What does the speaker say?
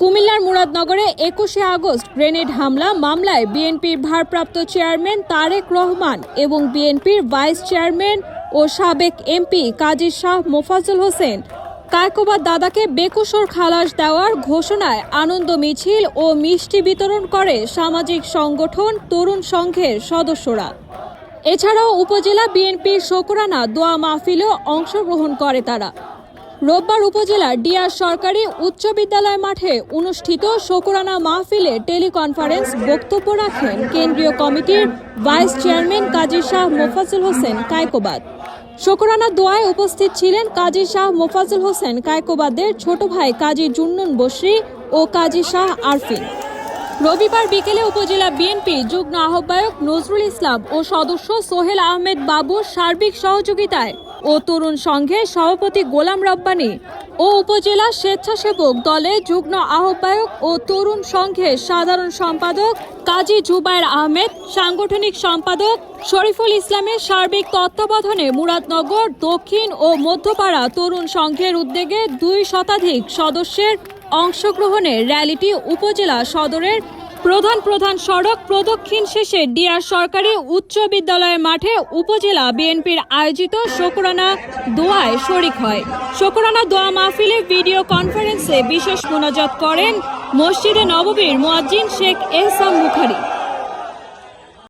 কুমিল্লার মুরাদনগরে একুশে August grenade হামলা মামলায় বিএনপির ভারপ্রাপ্ত চেয়ারম্যান তারেক রহমান এবং বিএনপির ভাইস চেয়ারম্যান ও সাবেক এমপি কাজী শাহ মোফাজ্জল হোসেন। কায়কোবাদ দাদাকে বেকসুর খালাস দেওয়ার ঘোষণায় আনন্দ মিছিল ও মিষ্টি বিতরণ করে সামাজিক সংগঠন তরুণ সংঘের সদস্যরা। এছাড়াও উপজেলা বিএনপির শোকরানা দোয়া মাহফিলেও অংশগ্রহণ করে তারা। রোববার উপজেলার ডিয়ার সরকারি উচ্চ বিদ্যালয় মাঠে অনুষ্ঠিত শোকরানা মাহফিলে টেলিকনফারেন্স বক্তব্য রাখেন কেন্দ্রীয় কমিটির ভাইস চেয়ারম্যান কাজী শাহ মোফাজুল হোসেন কায়কোবাদ। শোকরানা দোয়ায় উপস্থিত ছিলেন কাজী শাহ মোফাজুল হোসেন কায়কোবাদের ছোট ভাই কাজী জুন্নুন বসরি ও কাজী শাহ আরফিন। রবিবার বিকেলে উপজেলা বিএনপি যুগ্ম আহ্বায়ক নজরুল ইসলাম ও সদস্য সোহেল আহমেদ বাবুর সার্বিক সহযোগিতায় ও তরুণ সংঘের সভাপতি গোলাম রব্বানী ও উপজেলা স্বেচ্ছাসেবক দলে যুগ্ম আহ্বায়ক ও তরুণ সংঘের সাধারণ সম্পাদক কাজী জুবায়ের আহমেদ, সাংগঠনিক সম্পাদক শরীফুল ইসলামের সার্বিক তত্ত্বাবধানে মুরাদনগর, দক্ষিণ ও মধ্যপাড়া তরুণ সংঘের উদ্যোগে দুই শতাধিক সদস্যের অংশগ্রহণে র্যালিটি উপজেলা সদরের প্রধান প্রধান সড়ক প্রদক্ষিণ শেষে ডিয়ার সরকারি উচ্চ বিদ্যালয়ের মাঠে উপজেলা বিএনপির আয়োজিত শোকরানা দোয়ায় শরিক হয়। শোকরানা দোয়া মাহফিলে ভিডিও কনফারেন্সে বিশেষ মোনাজাত করেন মসজিদে নববীর মোয়াজ্জিন শেখ এহসান বুখারী।